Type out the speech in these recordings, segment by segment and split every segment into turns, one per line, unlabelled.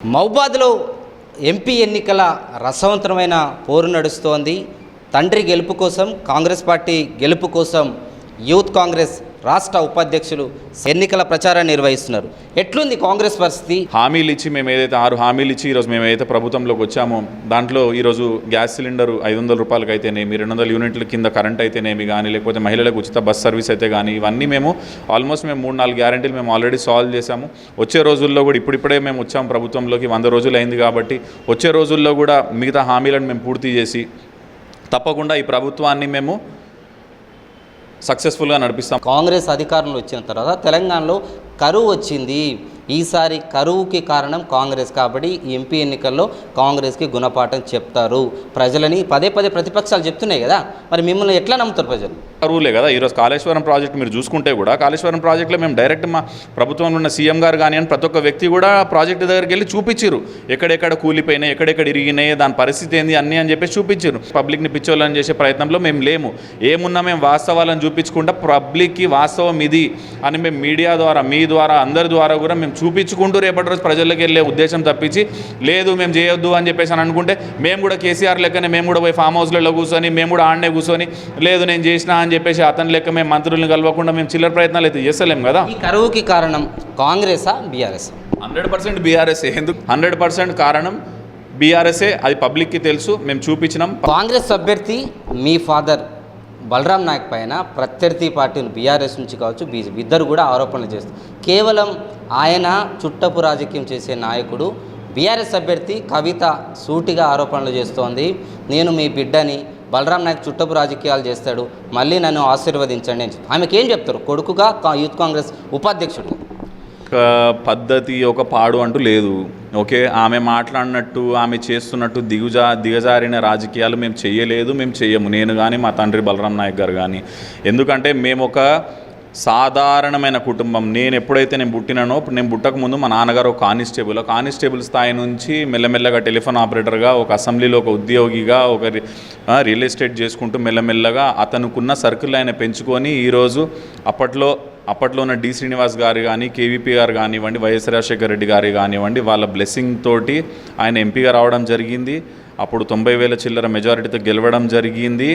మహబాద్లో MP ఎన్నికల రసవంతమైన పోరు నడుస్తోంది. తండ్రి గెలుపు కోసం కాంగ్రెస్ పార్టీ గెలుపు కోసం యూత్ కాంగ్రెస్ రాష్ట్ర ఉపాధ్యక్షులు ఎన్నికల ప్రచారాన్ని నిర్వహిస్తున్నారు. ఎట్లుంది కాంగ్రెస్ పరిస్థితి?
హామీలు ఇచ్చి మేము ఏదైతే ఆరు హామీలు ఇచ్చి ఈరోజు మేము ఏదైతే ప్రభుత్వంలోకి వచ్చామో దాంట్లో ఈరోజు గ్యాస్ సిలిండర్ ఐదు వందల రూపాయలకి అయితేనేమి రెండు వందల యూనిట్ల కింద కరెంట్ అయితేనేమి కానీ లేకపోతే మహిళలకు ఉచిత బస్ సర్వీస్ అయితే కానీ ఇవన్నీ మేము ఆల్మోస్ట్ మేము మూడు నాలుగు గ్యారంటీలు మేము ఆల్రెడీ సాల్వ్ చేశాము. వచ్చే రోజుల్లో కూడా ఇప్పుడిప్పుడే మేము వచ్చాము ప్రభుత్వంలోకి వంద రోజులు అయింది కాబట్టి వచ్చే రోజుల్లో కూడా మిగతా హామీలను మేము పూర్తి చేసి తప్పకుండా ఈ ప్రభుత్వాన్ని మేము సక్సెస్ఫుల్గా నడిపిస్తాం.
కాంగ్రెస్ అధికారంలో వచ్చిన తర్వాత తెలంగాణలో కరువు వచ్చింది. ఈసారి కరువుకి కారణం కాంగ్రెస్ కాబట్టి ఎంపీ ఎన్నికల్లో కాంగ్రెస్కి గుణపాఠం చెప్తారు. ప్రజలని పదే పదే ప్రతిపక్షాలు చెప్తున్నాయి కదా. మరి మిమ్మల్ని ఎట్లా నమ్ముతారు ప్రజలు?
కరువులే కదా. ఈరోజు కాళేశ్వరం ప్రాజెక్ట్ మీరు చూసుకుంటే కూడా కాళేశ్వరం ప్రాజెక్టులో మేము డైరెక్ట్ మా ప్రభుత్వంలో ఉన్న సీఎం గారు కానీ ప్రతి ఒక్క వ్యక్తి కూడా ప్రాజెక్ట్ దగ్గరికి వెళ్ళి చూపించారు ఎక్కడెక్కడ కూలిపోయినాయి ఎక్కడెక్కడ ఇరిగినాయి దాని పరిస్థితి ఏంది అన్ని అని చెప్పేసి చూపించారు పబ్లిక్ని పిచ్చోళ్ళని చేసే ప్రయత్నంలో మేము లేము. ఏమున్నా మేము వాస్తవాలను చూపించుకుంటా పబ్లిక్కి వాస్తవం ఇది అని మేము మీడియా ద్వారా మీ ద్వారా అందరి ద్వారా కూడా మేము చూపించుకుంటూ రేపటి రోజు ప్రజల్లోకి వెళ్ళే ఉద్దేశం తప్పించి లేదు మేము చేయొద్దు అని చెప్పేసి అని అనుకుంటే మేము కూడా కేసీఆర్ లెక్కనే మేము కూడా పోయి ఫామ్ హౌస్లలో కూర్చొని మేము కూడా ఆడనే కూర్చొని లేదు నేను చేసినా అని చెప్పేసి అతని లెక్క మేము మంత్రులను కలవకుండా మేము చిల్లర ప్రయత్నాలు అయితే చేస్తలేం కదా?
ఈ కరువుకి కారణం కాంగ్రెసా బీఆర్ఎస్?
హండ్రెడ్ పర్సెంట్ బీఆర్ఎస్ ఎందుకు? హండ్రెడ్ పర్సెంట్ కారణం బీఆర్ఎస్ఏ అది పబ్లిక్కి తెలుసు మేము చూపించినాం.
కాంగ్రెస్ అభ్యర్థి మీ ఫాదర్. బలరాం నాయక్ పైన ప్రత్యర్థి పార్టీలు బీఆర్ఎస్ నుంచి కావచ్చు బీజేపీ ఇద్దరు కూడా ఆరోపణలు చేస్తారు కేవలం ఆయన చుట్టపు రాజకీయం చేసే నాయకుడు బీఆర్ఎస్ అభ్యర్థి కవిత సూటిగా ఆరోపణలు చేస్తోంది. నేను మీ బిడ్డని బలరాం నాయక్ చుట్టపు రాజకీయాలు చేస్తాడు మళ్ళీ నన్ను ఆశీర్వదించండి అని చెప్పి. ఆమెకి ఏం చెప్తారు? కొడుకుగా కా- యూత్ కాంగ్రెస్ ఉపాధ్యక్షుడు.
పద్ధతి ఒక పాడు అంటూ లేదు. ఓకే ఆమె మాట్లాడినట్టు ఆమె చేస్తున్నట్టు దిగుజా దిగజారిన రాజకీయాలు మేము చేయలేదు మేము చెయ్యము. నేను కానీ మా తండ్రి బలరాం నాయక్ గారు కానీ ఎందుకంటే మేము ఒక సాధారణమైన కుటుంబం. నేను ఎప్పుడైతే నేను పుట్టినానో ఇప్పుడు నేను పుట్టక ముందు మా నాన్నగారు ఒక కానిస్టేబుల్. కానిస్టేబుల్ స్థాయి నుంచి మెల్లమెల్లగా టెలిఫోన్ ఆపరేటర్గా ఒక అసెంబ్లీలో ఒక ఉద్యోగిగా ఒక రి- రియల్ ఎస్టేట్ చేసుకుంటూ మెల్లమెల్లగా అతనుకున్న సర్కిల్ ఆయన పెంచుకొని ఈరోజు అప్పట్లో అప్పట్లో ఉన్న డి శ్రీనివాస్ గారు కానీ కేవీపీ గారు కానివ్వండి వైఎస్ రాజశేఖర రెడ్డి గారు కానివ్వండి వాళ్ళ బ్లెస్సింగ్ తోటి ఆయన ఎంపీగా రావడం జరిగింది. అప్పుడు తొంభై వేల చిల్లర మెజారిటీతో గెలవడం జరిగింది.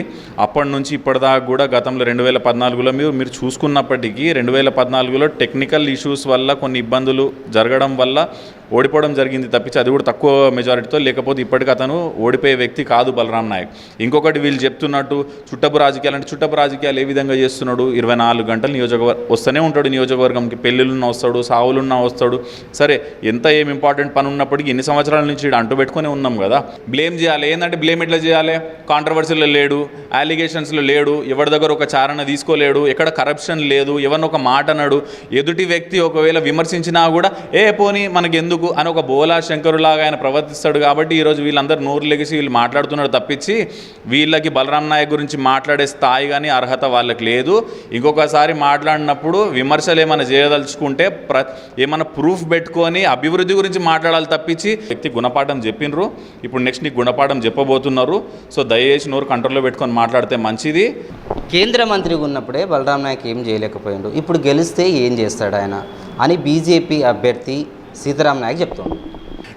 అప్పటి నుంచి ఇప్పటిదాకా కూడా గతంలో రెండు వేల పద్నాలుగులో మీరు మీరు చూసుకున్నప్పటికీ రెండు వేల పద్నాలుగులో టెక్నికల్ ఇష్యూస్ వల్ల కొన్ని ఇబ్బందులు జరగడం వల్ల ఓడిపోవడం జరిగింది తప్పించి అది కూడా తక్కువ మెజారిటీతో లేకపోతే ఇప్పటికీ అతను ఓడిపోయే వ్యక్తి కాదు బలరాం నాయక్. ఇంకొకటి వీళ్ళు చెప్తున్నట్టు చుట్టపు రాజకీయాలు అంటే చుట్టపు రాజకీయాలు ఏ విధంగా చేస్తున్నాడు? ఇరవై నాలుగు గంటలు నియోజకవర్గం వస్తూనే ఉంటాడు నియోజకవర్గంకి. పెళ్ళిళ్ళున్న వస్తాడు సావులున్నా వస్తాడు. సరే ఎంత ఏం ఇంపార్టెంట్ పని ఉన్నప్పటికీ ఎన్ని సంవత్సరాల నుంచి అంటూ అంటు పెట్టుకునే ఉన్నాం కదా? బ్లేమ్ చేయాలి. ఏంటంటే బ్లేమ్ ఎట్లా చేయాలి? కాంట్రవర్సీలో లేడు అలిగేషన్స్లో లేడు ఎవరి దగ్గర ఒక చారణ తీసుకోలేడు ఎక్కడ కరప్షన్ లేదు ఎవరిని ఒక మాట అన్నాడు ఎదుటి వ్యక్తి ఒకవేళ విమర్శించినా కూడా ఏ పోనీ మనకి ఎందుకు అని ఒక బోలా శంకరులాగా ఆయన ప్రవర్తిస్తాడు కాబట్టి ఈరోజు వీళ్ళందరూ నోరు లెగిసి వీళ్ళు మాట్లాడుతున్నారు తప్పించి వీళ్ళకి బలరాం నాయక్ గురించి మాట్లాడే స్థాయి కానీ అర్హత వాళ్ళకి లేదు. ఇంకొకసారి మాట్లాడినప్పుడు విమర్శలు ఏమైనా చేయదలుచుకుంటే ప్ర ఏమైనా ప్రూఫ్ పెట్టుకొని అభివృద్ధి గురించి మాట్లాడాలి తప్పించి వ్యక్తి గుణపాఠం చెప్పినరు. ఇప్పుడు నెక్స్ట్ నీకు గుణపాఠం చెప్పబోతున్నారు. సో దయచేసి నోరు కంట్రోల్లో పెట్టుకొని మాట్లాడితే మంచిది.
కేంద్ర మంత్రిగా ఉన్నప్పుడే బలరాం నాయక్ ఏం చేయలేకపోయాడు. ఇప్పుడు గెలిస్తే ఏం చేస్తాడు ఆయన? అని బీజేపీ అభ్యర్థి సీతారాం నాయక్ చెప్తున్నాడు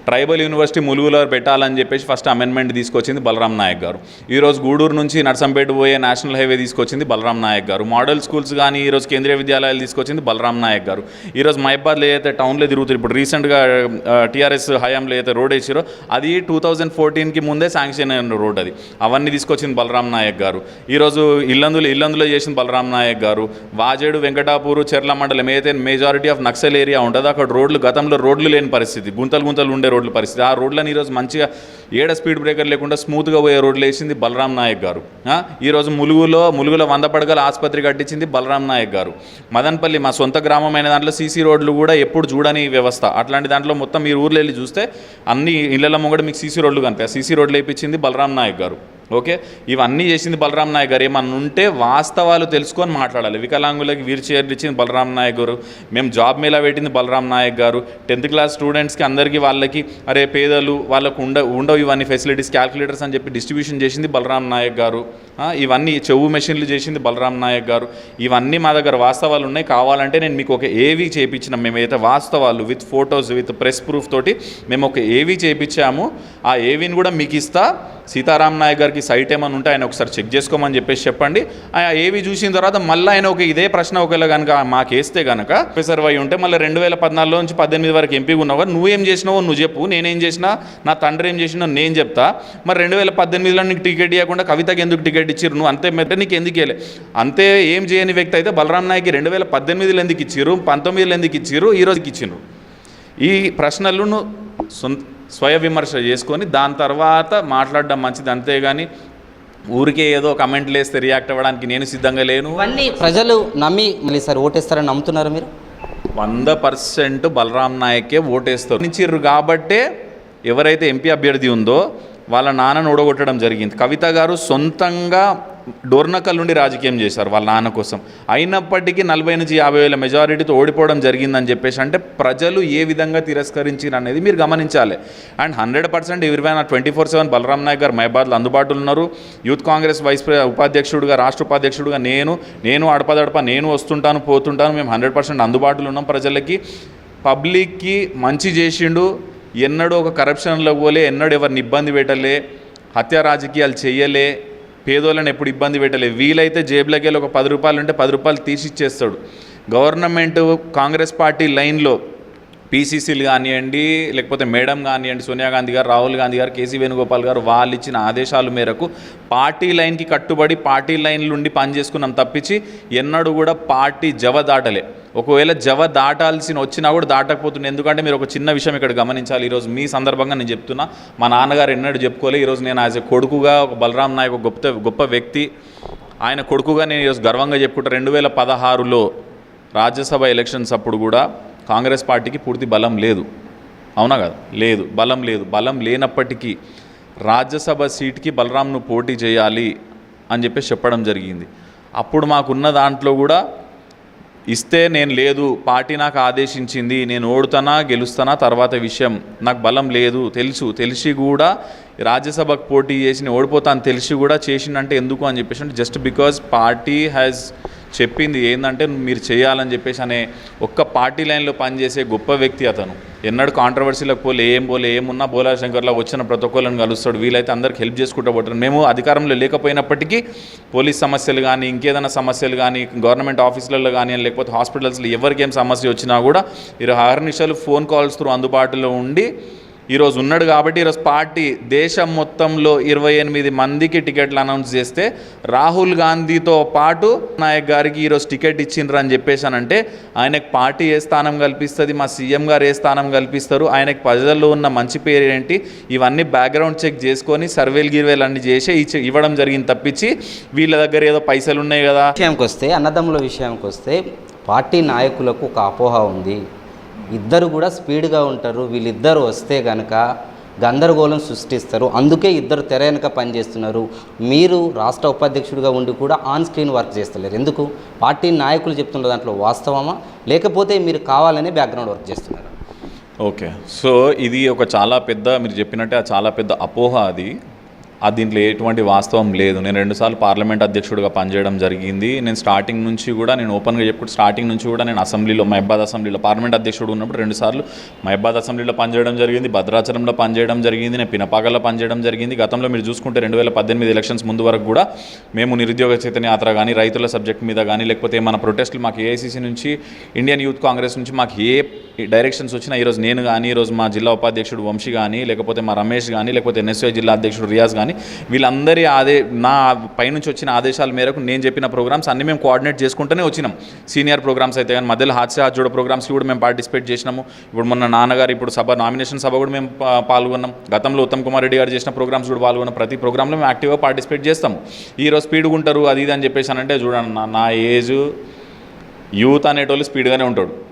ట్రైబల్ యూనివర్సిటీ ములుగులో పెట్టాలని చెప్పేసి ఫస్ట్ అమెండ్మెంట్ తీసుకొచ్చింది బలరాం నాయక్ గారు. ఈరోజు గూడూరు నుంచి నర్సంపేట పోయే నేషనల్ హైవే తీసుకొచ్చింది బలరాం నాయక్ గారు. మోడల్ స్కూల్స్ కానీ ఈరోజు కేంద్రీయ విద్యాలయాలు తీసుకొచ్చింది బలరాం నాయక్ గారు. ఈరోజు మహబాద్లో ఏదైతే టౌన్లో తిరుగుతారు ఇప్పుడు రీసెంట్గా టీఆర్ఎస్ హయాంలో ఏదైతే రోడ్ వేసారో అది టూ థౌజండ్ ఫోర్టీన్కి ముందే శాంక్షన్ అయిన రోడ్ అది. అవన్నీ తీసుకొచ్చింది బలరాం నాయక్ గారు. ఈరోజు ఇల్లందులో ఇల్లందులో చేసింది బలరాం నాయక్ గారు. వాజేడు వెంకటాపూరు చెర్ల మండలం ఏదైతే మెజారిటీ ఆఫ్ నక్సల్ ఏరియా ఉంటుందో అక్కడ రోడ్లు గతంలో రోడ్లు లేని పరిస్థితి. గుంతలు గుంతలు ఉండే రోడ్ల పరిస్థితి. ఆ రోడ్లను ఈరోజు మంచిగా ఏడ స్పీడ్ బ్రేకర్ లేకుండా స్మూత్గా పోయే రోడ్లు వేసింది బలరాం నాయక్ గారు. ఈరోజు ములుగులో ములుగులో వంద పడగల ఆసుపత్రి కట్టించింది బలరాం నాయక్ గారు. మదన్పల్లి మా సొంత గ్రామమైన దాంట్లో సీసీ రోడ్లు కూడా ఎప్పుడు చూడని వ్యవస్థ. అట్లాంటి దాంట్లో మొత్తం మీరు ఊర్లో వెళ్ళి చూస్తే అన్ని ఇళ్ళ ముంగడ మీకు సీసీ రోడ్లు కనిపాయి సీసీ రోడ్లు వేయించింది బలరాం నాయక్ గారు. ఓకే? ఇవన్నీ చేసింది బలరాం నాయక్ గారు. ఏమన్నా ఉంటే వాస్తవాలు తెలుసుకొని మాట్లాడాలి. వికలాంగులకి వీల్ చైర్లు ఇచ్చింది బలరాం నాయక్ గారు. మేము జాబ్ మేళా పెట్టింది బలరాం నాయక్ గారు. టెన్త్ క్లాస్ స్టూడెంట్స్కి అందరికీ వాళ్ళకి అరే పేదలు వాళ్ళకు ఉండ ఉండవు ఇవన్నీ ఫెసిలిటీస్ క్యాల్కులేటర్స్ అని చెప్పి డిస్ట్రిబ్యూషన్ చేసింది బలరాం నాయక్ గారు. ఇవన్నీ చెవు మెషిన్లు చేసింది బలరాం నాయక్ గారు. ఇవన్నీ మా దగ్గర వాస్తవాలు ఉన్నాయి. కావాలంటే నేను మీకు ఒక ఏవి చేయించిన మేమైతే వాస్తవాలు with photos with press proof తోటి మేము ఒక ఏవి చేయించాము ఆ ఏవిని కూడా మీకు ఇస్తా. సీతారాం నాయక్ గారికి సైట్ ఏమైనా ఉంటే ఆయన ఒకసారి చెక్ చేసుకోమని చెప్పేసి చెప్పండి. ఆయన ఏవి చూసిన తర్వాత మళ్ళీ ఆయన ఒక ఇదే ప్రశ్న ఒకవేళ కనుక మాకు వేస్తే కనుక ప్రొఫెసర్ అయి ఉంటే మళ్ళీ రెండు వేల పద్నాలుగులో నుంచి పద్దెనిమిది వరకు ఎంపీగా ఉన్నావు? నువ్వేం చేసినావో నువ్వు చెప్పు. నేనేం చేసినా నా తండ్రి ఏం చేసినా నేను చెప్తా. మరి రెండు వేల పద్దెనిమిదిలో నీకు టికెట్ ఇవ్వకుండా కవితకి ఎందుకు టికెట్ ఇచ్చిర్రు? నువ్వు అంతే మీద నీకు ఎందుకు ఇవ్వలే? అంతే ఏం చేయని వ్యక్తి అయితే బలరాం నాయక్ రెండు వేల పద్దెనిమిదిలో ఎందుకు ఇచ్చిర్రు? పంతొమ్మిదిలో ఎందుకు ఇచ్చిరు ఈ రోజుకి ఇచ్చిండ్రు ఈ ప్రశ్నలను సొంత స్వయ విమర్శ చేసుకొని దాని తర్వాత మాట్లాడడం మంచిది. అంతేగాని ఊరికే ఏదో కమెంట్లు వేస్తే రియాక్ట్ అవ్వడానికి నేను సిద్ధంగా లేను.
ఇవన్నీ ప్రజలు నమ్మి మళ్ళీ సార్ ఓటేస్తారని నమ్ముతున్నారు మీరు?
వంద పర్సెంట్ బలరాం నాయకే ఓటేస్తారు. నిచ్చిర్రు కాబట్టే ఎవరైతే ఎంపీ అభ్యర్థి ఉందో వాళ్ళ నాన్నను ఓడగొట్టడం జరిగింది. కవిత గారు సొంతంగా డోర్నకల్ నుండి రాజకీయం చేశారు వాళ్ళ నాన్న కోసం. అయినప్పటికీ నలభై నుంచి యాభై వేల మెజారిటీతో ఓడిపోవడం జరిగిందని చెప్పేసి అంటే ప్రజలు ఏ విధంగా తిరస్కరించారు అనేది మీరు గమనించాలి. And hundred percent ఎవరివైనా twenty four seven Balaram Nayak గారు మైబాద్లో అందుబాటులో ఉన్నారు. యూత్ కాంగ్రెస్ వైస్ ఉపాధ్యక్షుడిగా రాష్ట్ర ఉపాధ్యక్షుడిగా నేను నేను అడపదడప నేను వస్తుంటాను పోతుంటాను మేము హండ్రెడ్ పర్సెంట్ అందుబాటులో ఉన్నాం ప్రజలకి. పబ్లిక్కి మంచి చేసిండు. ఎన్నడూ ఒక కరప్షన్లో పోలే ఎన్నడూ ఎవరిని ఇబ్బంది పెట్టలే. హత్య రాజకీయాలు చేయలే. పేదోళ్ళని ఎప్పుడు ఇబ్బంది పెట్టలేదు. వీలైతే జేబులోకి వెళ్ళి ఒక పది రూపాయలు ఉంటే పది రూపాయలు తీసి ఇచ్చేస్తాడు గవర్నమెంట్ కాంగ్రెస్ పార్టీ లైన్లో పీసీసీలు కానివ్వండి లేకపోతే మేడం కానివ్వండి సోనియా గాంధీ గారు రాహుల్ గాంధీ గారు కేసీ వేణుగోపాల్ గారు వాళ్ళు ఇచ్చిన ఆదేశాల మేరకు పార్టీ లైన్కి కట్టుబడి పార్టీ లైన్లు ఉండి పనిచేసుకున్నాం తప్పించి ఎన్నడూ కూడా పార్టీ జవ దాటలే. ఒకవేళ జవ దాటాల్సిన వచ్చినా కూడా దాటకపోతుంది ఎందుకంటే మీరు ఒక చిన్న విషయం ఇక్కడ గమనించాలి. ఈరోజు మీ సందర్భంగా నేను చెప్తున్నా మా నాన్నగారు ఎన్నడూ చెప్పుకోలే. ఈరోజు నేను యాజ్ ఎ కొడుకుగా ఒక బలరాం నాయక్ ఒక గొప్ప గొప్ప వ్యక్తి. ఆయన కొడుకుగా నేను ఈరోజు గర్వంగా చెప్పుకుంటా రెండు వేల పదహారులో రాజ్యసభ ఎలక్షన్స్ అప్పుడు కూడా కాంగ్రెస్ పార్టీకి పూర్తి బలం లేదు. అవునా కదా? లేదు. బలం లేదు. బలం లేనప్పటికీ రాజ్యసభ సీట్కి బలరాంను పోటీ చేయాలి అని చెప్పేసి చెప్పడం జరిగింది. అప్పుడు మాకున్న దాంట్లో కూడా ఇస్తే నేను లేదు పార్టీ నాకు ఆదేశించింది నేను ఓడుతానా గెలుస్తానా తర్వాత విషయం. నాకు బలం లేదు. తెలుసు. తెలిసి కూడా రాజ్యసభకు పోటీ చేసి ఓడిపోతాను తెలిసి కూడా చేసిందంటే ఎందుకు అని చెప్పేసి అంటే జస్ట్ బికాజ్ పార్టీ హ్యాస్ చెప్పింది ఏంటంటే మీరు చేయాలని చెప్పేసి అనే ఒక్క పార్టీ లైన్లో పనిచేసే గొప్ప వ్యక్తి అతను. ఎన్నడూ కాంట్రవర్సీలకు పోలే ఏం పోలే ఏమున్నా బోలా శంకర్లా వచ్చిన ప్రతి ఒక్కళ్ళని కలుస్తాడు. వీలైతే అందరికి హెల్ప్ చేసుకుంటూ పోతాడు. మేము అధికారంలో లేకపోయినప్పటికీ పోలీస్ సమస్యలు కానీ ఇంకేదైనా సమస్యలు కానీ గవర్నమెంట్ ఆఫీసులలో కానీ లేకపోతే హాస్పిటల్స్లో ఎవరికి ఏం సమస్య వచ్చినా కూడా మీరు ఆరు నిమిషాలు ఫోన్ కాల్స్ త్రూ అందుబాటులో ఉండి ఈరోజు ఉన్నాడు కాబట్టి ఈరోజు పార్టీ దేశం మొత్తంలో ఇరవై ఎనిమిది మందికి టికెట్లు అనౌన్స్ చేస్తే రాహుల్ గాంధీతో పాటు నాయక్ గారికి ఈరోజు టికెట్ ఇచ్చిండ్రు అని చెప్పేసానంటే ఆయనకు పార్టీ ఏ స్థానం కల్పిస్తుంది మా సీఎం గారు ఏ స్థానం కల్పిస్తారు ఆయనకు ప్రజల్లో ఉన్న మంచి పేరు ఏంటి ఇవన్నీ బ్యాక్గ్రౌండ్ చెక్ చేసుకొని సర్వేలు గిర్వేలు అన్ని చేసి ఇవ్వడం జరిగింది తప్పించి వీళ్ళ దగ్గర ఏదో పైసలు ఉన్నాయి కదా.
విషయానికి వస్తే అన్నదమ్ముల విషయానికి వస్తే పార్టీ నాయకులకు ఒక అపోహ ఉంది. ఇద్దరు కూడా స్పీడ్గా ఉంటారు. వీళ్ళిద్దరు వస్తే కనుక గందరగోళం సృష్టిస్తారు. అందుకే ఇద్దరు తెర వెనుక పనిచేస్తున్నారు. మీరు రాష్ట్ర ఉపాధ్యక్షుడిగా ఉండి కూడా ఆన్ స్క్రీన్ వర్క్ చేస్తలేరు. ఎందుకు? పార్టీ నాయకులు చెప్తున్న దాంట్లో వాస్తవమా? లేకపోతే మీరు కావాలనే బ్యాక్గ్రౌండ్ వర్క్ చేస్తున్నారు.
ఓకే. సో ఇది ఒక చాలా పెద్ద మీరు చెప్పినట్టే అది చాలా పెద్ద అపోహ అది. అది దీంట్లో ఎటువంటి వాస్తవం లేదు. నేను రెండుసార్లు పార్లమెంట్ అధ్యక్షుడిగా పనిచేయడం జరిగింది. నేను స్టార్టింగ్ నుంచి కూడా నేను ఓపెన్గా చెప్పుకుంటే స్టార్టింగ్ నుంచి కూడా నేను అసెంబ్లీలో మహబాద్ అసెంబ్లీలో పార్లమెంట్ అధ్యక్షుడు ఉన్నప్పుడు రెండుసార్లు మహబాద్ అసెంబ్లీలో పనిచేయడం జరిగింది. భద్రాచలంలో పనిచేయడం జరిగింది. నేను పినపాకల్లో పనిచేయడం జరిగింది. గతంలో మీరు చూసుకుంటే రెండు వేల పద్దెనిమిది ఎలక్షన్స్ ముందు వరకు కూడా మేము నిరుద్యోగ చైతన్యయాత్ర కానీ రైతుల సబ్జెక్ట్ మీద కానీ లేకపోతే మన ప్రొటెస్ట్లు మాకు ఏఐసీసీ నుంచి ఇండియన్ యూత్ కాంగ్రెస్ నుంచి మాకు ఏ డైరెక్షన్స్ వచ్చినా ఈరోజు నేను కానీ ఈరోజు మా జిల్లా ఉపాధ్యక్షుడు వంశీ కానీ లేకపోతే మా రమేష్ కానీ లేకపోతే ఎన్ఎస్ఐ జిల్లా అధ్యక్షుడు రియాజ్ కానీ వీళ్ళందరి ఆదే నా పైనుంచి వచ్చిన ఆదేశాల మేరకు నేను చెప్పిన ప్రోగ్రామ్స్ అన్ని మేము కోఆర్డినేట్ చేసుకుంటూనే వచ్చినాం. సీనియర్ ప్రోగ్రామ్స్ అయితే కానీ మధ్యలో హాస్య హాజోడ ప్రోగ్రామ్స్కి కూడా మేము పార్టిసిపేట్ చేసినాము. ఇప్పుడు మొన్న నాన్నగారు ఇప్పుడు సభ నామినేషన్ సభ కూడా మేము పాల్గొన్నాం. గతంలో ఉత్తమ్ కుమార్ రెడ్డి గారు చేసిన ప్రోగ్రామ్స్ కూడా పాల్గొన్నాం. ప్రతి ప్రోగ్రాంలో మేము యాక్టివ్గా పార్టిసిపేట్ చేస్తాము ఈరోజు స్పీడ్గా ఉంటారు అది ఇది అని చెప్పేసి అని అంటే చూడండి నా- నా ఏజ్ యూత్ అనేటోళ్ళు స్పీడ్గానే ఉంటాడు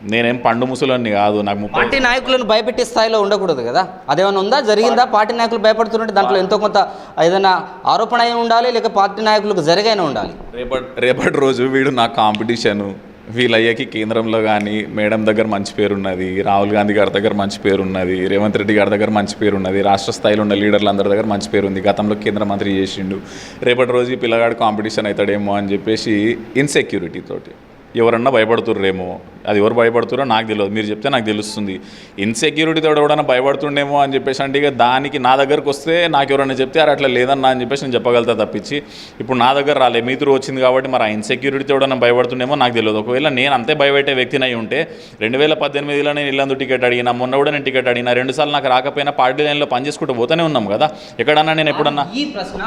నేనేం పండు ముసలోని కాదు నాకు
పార్టీ నాయకులను భయపెట్టే స్థాయిలో ఉండకూడదు కదా? అదేమైనా ఉందా? జరిగిందా? పార్టీ నాయకులు భయపడుతుంటే దాంట్లో ఎంతో కొంత ఏదైనా ఆరోపణ అయి ఉండాలి లేక పార్టీ నాయకులకు జరిగైనా ఉండాలి?
రేపటి రేపటి రోజు వీడు నా కాంపిటీషను వీళ్ళయ్యకి కేంద్రంలో కానీ మేడం దగ్గర మంచి పేరు ఉన్నది రాహుల్ గాంధీ గారి దగ్గర మంచి పేరు ఉన్నది రేవంత్ రెడ్డి గారి దగ్గర మంచి పేరు ఉన్నది రాష్ట్ర స్థాయిలో ఉన్న లీడర్లు అందరి దగ్గర మంచి పేరు ఉంది గతంలో కేంద్ర మంత్రి చేసిండు. రేపటి రోజు ఈ పిల్లగాడు కాంపిటీషన్ అవుతాడేమో అని చెప్పేసి ఇన్సెక్యూరిటీ తోటి. ఎవరన్నా భయపడుతుర్రేమో. అది ఎవరు భయపడుతురో నాకు తెలియదు మీరు చెప్తే నాకు తెలుస్తుంది. ఇన్సెక్యూరిటీతో ఎవడన్నా భయపడుతుండేమో అని చెప్పేసి అంటే ఇక దానికి నా దగ్గరకు వస్తే నాకు ఎవరైనా చెప్తే అరే అట్లా లేదన్నా అని చెప్పేసి నేను చెప్పగలుగుతా తప్పించి ఇప్పుడు నా దగ్గర రాలే. మీ త్రూ వచ్చింది కాబట్టి మరి ఆ ఇన్సెక్యూరిటీతో ఎవడన్నా భయపడుతుండేమో నాకు తెలియదు ఒకవేళ నేను అంతే భయపెట్టే వ్యక్తిని అయి ఉంటే రెండు వేల పద్దెనిమిదిలో నేను ఇల్లందు టికెట్ అడిగినా మొన్న కూడా నేను టికెట్ అడిగినా రెండు సార్లు నాకు రాకపోయినా పార్టీ లైన్లో పనిచేసుకుంటూ పోతూనే ఉన్నాం కదా. ఎక్కడన్నా నేను ఎప్పుడన్నా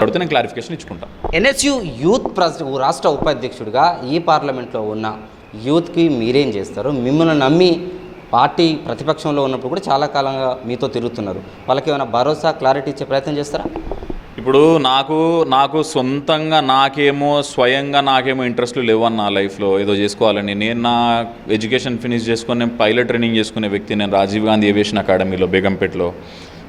పడితే నేను క్లారిఫికేషన్ ఇచ్చుకుంటాను
ఎన్ఎస్యు యూత్ రాష్ట్ర ఉపాధ్యక్షుడిగా ఈ పార్లమెంట్లో ఉన్న యూత్కి మీరేం చేస్తారు మిమ్మల్ని నమ్మి పార్టీ ప్రతిపక్షంలో ఉన్నప్పుడు కూడా చాలా కాలంగా మీతో తిరుగుతున్నారు. వాళ్ళకి ఏమైనా భరోసా క్లారిటీ ఇచ్చే ప్రయత్నం చేస్తారా?
ఇప్పుడు నాకు నాకు సొంతంగా నాకేమో స్వయంగా నాకేమో ఇంట్రెస్ట్లు లేవన్న నా లైఫ్లో ఏదో చేసుకోవాలని. నేను నా ఎడ్యుకేషన్ ఫినిష్ చేసుకొని నేను పైలట్ ట్రైనింగ్ చేసుకునే వ్యక్తి నేను రాజీవ్ గాంధీ ఏవియేషన్ అకాడమీలో బేగంపేటలో.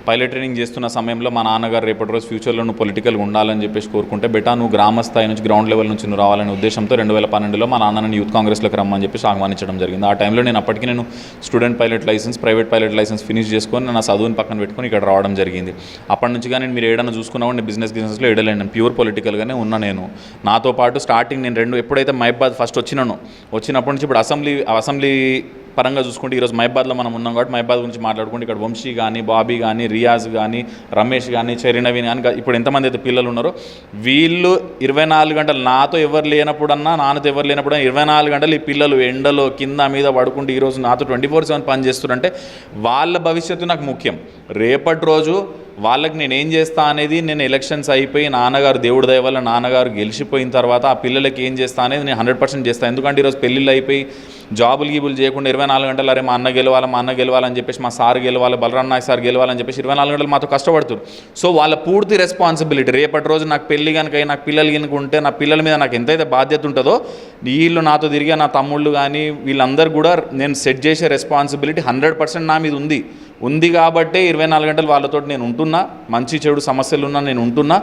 పైలట్ ట్రైనింగ్ చేస్తున్న సమయంలో మా నాన్నగారు రేపటి రోజు ఫ్యూచర్లో నువ్వు పొలిటికల్గా ఉండాలని చెప్పేసి కోరుకుంటే బెటా నువ్వు గ్రామ స్థాయి నుంచి గ్రౌండ్ లెవెల్ నుంచి నువ్వు రావాలనే ఉద్దేశంతో రెండు వేల పన్నెండులో మా నాన్నని యూత్ కాంగ్రెస్లోకి రమ్మని చెప్పేసి ఆహ్వానించడం జరిగింది. ఆ టైంలో నేను అప్పటికి నేను student pilot licence private pilot licence finish చేసుకొని నా చదువుని పక్కన పెట్టుకొని ఇక్కడ రావడం జరిగింది. అప్పటి నుంచి కానీ మీరు ఏడన్నా చూసుకున్నా కూడా నేను బిజినెస్ బిజినెస్లో ఏడలేను నేను. ప్యూర్ పొలిటికల్గానే ఉన్నా నేను. నాతో పాటు స్టార్టింగ్ నేను రెండు ఎప్పుడైతే మైబాద్ ఫస్ట్ వచ్చినానో వచ్చినప్పటి నుంచి ఇప్పుడు అసెంబ్లీ అసెంబ్లీ పరంగా చూసుకుంటే ఈరోజు మహబాద్లో మనం ఉన్నాం కాబట్టి మహబాద్ గురించి మాట్లాడుకుంటే ఇక్కడ వంశీ కానీ బాబీ కానీ రియాజ్ కానీ రమేష్ కానీ చెరినవీన్ కానీ ఇప్పుడు ఎంతమంది అయితే పిల్లలు ఉన్నారో వీళ్ళు ఇరవై నాలుగు గంటలు నాతో ఎవరు లేనప్పుడన్నా నాన్నతో ఎవరు లేనప్పుడు ఇరవై నాలుగు గంటలు ఈ పిల్లలు ఎండలో కింద మీద పడుకుంటూ ఈరోజు నాతో ట్వంటీ ఫోర్ సెవెన్ పని చేస్తున్నారంటే వాళ్ళ భవిష్యత్తు నాకు ముఖ్యం. రేపటి రోజు వాళ్ళకి నేను ఏం చేస్తా అనేది నేను ఎలక్షన్స్ అయిపోయి నాన్నగారు దేవుడి దయ వల్ల నాన్నగారు గెలిచిపోయిన తర్వాత ఆ పిల్లలకి ఏం చేస్తా అనేది నేను హండ్రెడ్ పర్సెంట్ చేస్తాను ఎందుకంటే ఈరోజు పెళ్ళిళ్ళు అయిపోయి జాబులు గీబులు చేయకుండా ఇరవై నాలుగు గంటలు అరే మా అన్న గెలవాలి మా అన్న గెలవాలని చెప్పేసి మా సార్ గెలవాలి బలరాం నాయక్ సార్ గెలవాలని చెప్పేసి ఇరవై నాలుగు గంటలు మాతో కష్టపడుతున్నారు సో వాళ్ళ పూర్తి రెస్పాన్సిబిలిటీ రేపటి రోజు నాకు పెళ్ళి కనుక నాకు పిల్లలు కనుక ఉంటే నా పిల్లల మీద నాకు ఎంతైతే బాధ్యత ఉంటుందో వీళ్ళు నాతో తిరిగే నా తమ్ముళ్ళు కానీ వీళ్ళందరూ కూడా నేను సెట్ చేసే రెస్పాన్సిబిలిటీ హండ్రెడ్ పర్సెంట్ నా మీద ఉంది. ఉంది కాబట్టే ఇరవై నాలుగు గంటలు వాళ్ళతో నేను ఉంటున్నా. మంచి చెడు సమస్యలు ఉన్నా నేను ఉంటున్నా.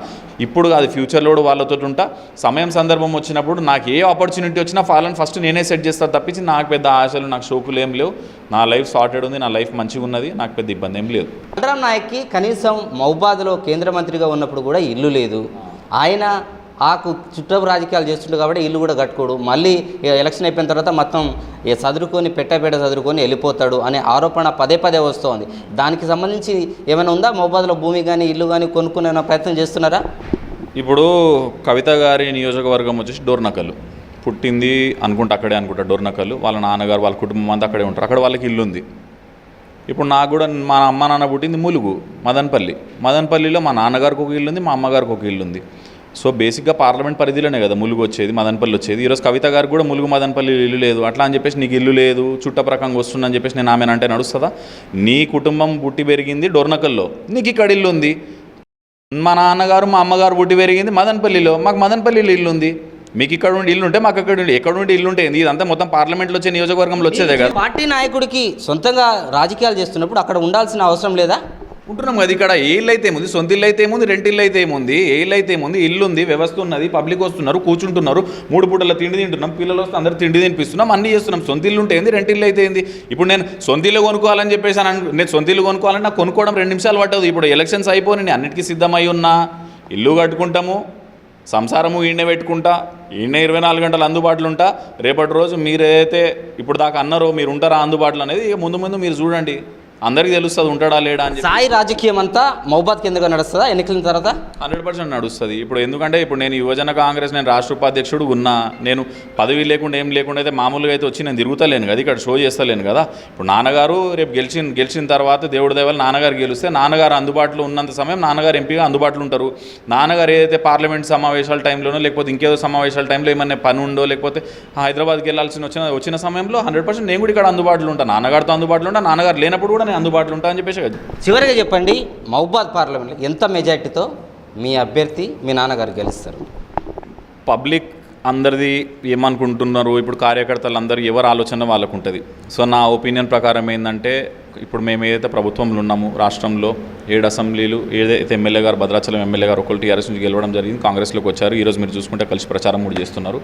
ఇప్పుడు అది ఫ్యూచర్లో కూడా వాళ్ళతో ఉంటా. సమయం సందర్భం వచ్చినప్పుడు నాకు ఏ ఆపర్చునిటీ వచ్చినా వాళ్ళని ఫస్ట్ నేనే సెట్ చేస్తాను తప్పించి నాకు పెద్ద ఆశలు నాకు షోకులు ఏం లేవు. నా లైఫ్ సార్టెడ్ ఉంది నా లైఫ్ మంచిగా ఉన్నది నాకు పెద్ద ఇబ్బంది ఏం లేదు.
బలరాం నాయక్కి కనీసం మహబాద్లో కేంద్ర మంత్రిగా ఉన్నప్పుడు కూడా ఇల్లు లేదు. ఆయన ఆకు చుట్టపు రాజకీయాలు చేస్తుండే కాబట్టి ఇల్లు కూడా కట్టుకోడు. మళ్ళీ ఇక ఎలక్షన్ అయిపోయిన తర్వాత మొత్తం ఇక చదువుకొని పెట్టబెట్ట చదువుకొని వెళ్ళిపోతాడు అనే ఆరోపణ పదే పదే వస్తోంది. దానికి సంబంధించి ఏమైనా ఉందా? మొబైల్లో భూమి కానీ ఇల్లు కానీ కొనుక్కునే ప్రయత్నం చేస్తున్నారా?
ఇప్పుడు కవిత గారి నియోజకవర్గం వచ్చేసి డోర్నకల్ పుట్టింది అనుకుంటా అక్కడే అనుకుంటా డోర్నకల్ వాళ్ళ నాన్నగారు వాళ్ళ కుటుంబం అంతా అక్కడే ఉంటారు. అక్కడ వాళ్ళకి ఇల్లు ఉంది. ఇప్పుడు నాకు కూడా మా అమ్మ నాన్న పుట్టింది ములుగు మదనపల్లి. మదనపల్లిలో మా నాన్నగారికి ఒక ఇల్లు ఉంది మా అమ్మగారికి ఒక ఇల్లు ఉంది. సో బేసిక్గా పార్లమెంట్ పరిధిలోనే కదా ములుగు వచ్చేది మదనపల్లి వచ్చేది. ఈరోజు కవిత గారికి కూడా ములుగు మదనపల్లి ఇల్లు లేదు. అట్లా అని చెప్పేసి నీకు ఇల్లు లేదు చుట్టప్రకంగా వస్తుందని చెప్పేసి నేను ఆమె అంటే నడుస్తుందా? నీ కుటుంబం పుట్టి పెరిగింది డోర్నకల్లో. నీకు ఇక్కడ ఇల్లు ఉంది. మా నాన్నగారు మా అమ్మగారు పుట్టి పెరిగింది మదనపల్లిలో. మాకు మదనపల్లిలో ఇల్లు ఉంది. మీకు ఇక్కడ ఉండి ఇల్లు ఉంటే మాకు అక్కడ ఉండి ఎక్కడ ఉండి ఇల్లు ఉంటే? ఇదంతా మొత్తం పార్లమెంట్లో వచ్చే నియోజకవర్గంలో వచ్చేదే కదా.
పార్టీ నాయకుడికి సొంతంగా రాజకీయాలు చేస్తున్నప్పుడు అక్కడ ఉండాల్సిన అవసరం లేదా?
ఉంటున్నాం కదా ఇక్కడ ఏ ఇల్లు అయితే ఏముంది? సొంత ఇల్లు అయితే ఏముంది? రెంట్ ఇల్లు అయితే ఏముంది? ఏ ఇల్లు అయితే ఏముంది? ఇల్లు ఉంది వ్యవస్థ ఉన్నది పబ్లిక్ వస్తున్నారు కూర్చుంటున్నారు మూడు పూటల తిండి తింటున్నాం పిల్లలు వస్తే అందరు తిండి తినిపిస్తున్నాం అన్నీ చేస్తున్నాం. సొంత ఇల్లు ఉంటే ఏంది? రెంట్ ఇల్లు అయితే ఏంది? ఇప్పుడు నేను సొంత ఇల్లు కొనుక్కోవాలని చెప్పేసి అని నేను సొంత ఇల్లు కొనుక్కోవాలని నాకు కొనుక్కోవడం రెండు నిమిషాలు పట్టదు. ఇప్పుడు ఎలక్షన్స్ అయిపోయి నేను అన్నిటికీ సిద్ధమై ఉన్నా. ఇల్లు కట్టుకుంటాము సంసారము ఈయనే పెట్టుకుంటా ఈయనే ఇరవై నాలుగు గంటలు అందుబాటులో ఉంటా. రేపటి రోజు మీరైతే ఇప్పుడు దాకా అన్నారో మీరు ఉంటారా అందుబాటులో అనేది ముందు ముందు మీరు చూడండి. అందరికీ తెలుస్తుంది ఉంటాడా లేడా అని
సాయి రాజకీయం అంతా మహబాద్ కిందగా నడుస్తుందా? ఎన్నికల తర్వాత?
హండ్రెడ్ పర్సెంట్ నడుస్తుంది. ఇప్పుడు ఎందుకంటే ఇప్పుడు నేను యువజన కాంగ్రెస్ నేను రాష్ట్ర ఉపాధ్యక్షుడు ఉన్నా నేను పదవి లేకుండా ఏం లేకుండా అయితే మామూలుగా అయితే వచ్చి నేను తిరుగుతలేను కదా ఇక్కడ షో చేస్తలేను కదా. ఇప్పుడు నాన్నగారు రేపు గెలిచిన గెలిచిన తర్వాత దేవుడి దేవాల నాన్నగారు గెలిస్తే నాన్నగారు అందుబాటులో ఉన్నంత సమయం నాన్నగారు ఎంపీగా అందుబాటులో ఉంటారు. నాన్నగారు ఏదైతే పార్లమెంట్ సమావేశాల టైంలోనో లేకపోతే ఇంకేదో సమావేశాల టైంలో ఏమన్నా పని ఉందో లేకపోతే హైదరాబాద్కి వెళ్ళాల్సిన వచ్చిన వచ్చిన సమయంలో హండ్రెడ్ పర్సెంట్ నేను కూడా ఇక్కడ అందుబాటులో ఉంటాను నాన్నగారితో అందుబాటులో ఉంటాను నాన్నగారు లేనప్పుడు కూడా నేను అందుబాటులో ఉంటాను అని చెప్పేసి
చివరిగా చెప్పండి మహబాద్ పార్లమెంట్లో ఎంత మెజార్టీతో మీ అభ్యర్థి మీ నాన్నగారు గెలుస్తారు?
పబ్లిక్ అందరిది ఏమనుకుంటున్నారు? ఇప్పుడు కార్యకర్తలు అందరూ ఎవరి ఆలోచన వాళ్ళకు ఉంటుంది సో నా ఒపీనియన్ ప్రకారం ఏంటంటే ఇప్పుడు మేము ఏదైతే ప్రభుత్వంలో ఉన్నాము రాష్ట్రంలో ఏడు అసెంబ్లీలు ఏదైతే ఎమ్మెల్యే గారు భద్రాచలం ఎమ్మెల్యే గారు ఒకళ్ళు టీఆర్ఎస్ నుంచి గెలవడం జరిగింది కాంగ్రెస్లోకి వచ్చారు. ఈరోజు మీరు చూసుకుంటే కలిసి ప్రచారం కూడా చేస్తున్నారు.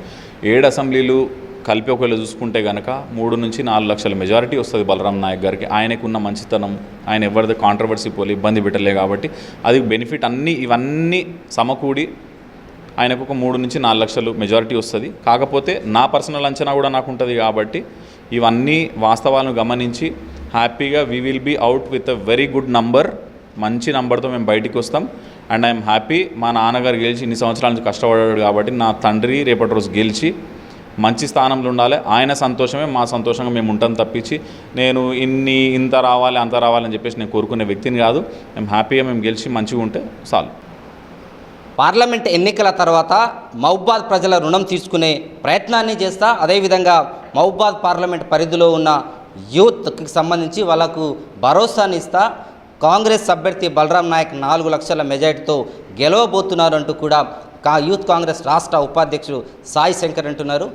ఏడు అసెంబ్లీలు కలిపి ఒకవేళ చూసుకుంటే కనుక మూడు నుంచి నాలుగు లక్షల మెజారిటీ వస్తుంది బలరాం నాయక్ గారికి. ఆయనకున్న మంచితనం ఆయన ఎవరిది కాంట్రవర్సీ పోలి ఇబ్బంది పెట్టలే కాబట్టి అది బెనిఫిట్ అన్నీ ఇవన్నీ సమకూడి ఆయనకు ఒక మూడు నుంచి నాలుగు లక్షలు మెజారిటీ వస్తుంది. కాకపోతే నా పర్సనల్ అంచనా కూడా నాకు ఉంటుంది కాబట్టి ఇవన్నీ వాస్తవాలను గమనించి హ్యాపీగా we will be out with a very good number మంచి నంబర్తో మేము బయటికి వస్తాం. అండ్ ఐఎమ్ హ్యాపీ మా నాన్నగారు గెలిచి ఇన్ని సంవత్సరాల నుంచి కష్టపడ్డాడు కాబట్టి నా తండ్రి రేపటి రోజు గెలిచి మంచి స్థానంలో ఉండాలి. ఆయన సంతోషమే మా సంతోషంగా మేము ఉంటాం తప్పించి నేను ఇన్ని ఇంత రావాలి అంత రావాలని చెప్పేసి నేను కోరుకునే వ్యక్తిని కాదు. మేము హ్యాపీగా మేము గెలిచి మంచిగా ఉంటే చాలు.
పార్లమెంట్ ఎన్నికల తర్వాత మహబాద్ ప్రజల రుణం తీసుకునే ప్రయత్నాన్ని చేస్తా అదేవిధంగా మహబాద్ పార్లమెంట్ పరిధిలో ఉన్న యూత్కి సంబంధించి వాళ్ళకు భరోసాని ఇస్తా. కాంగ్రెస్ అభ్యర్థి బలరాం నాయక్ నాలుగు లక్షల మెజార్టీతో గెలవబోతున్నారంటూ కూడా కా యూత్ కాంగ్రెస్ రాష్ట్ర ఉపాధ్యక్షుడు సాయి శంకర్ అంటున్నారు.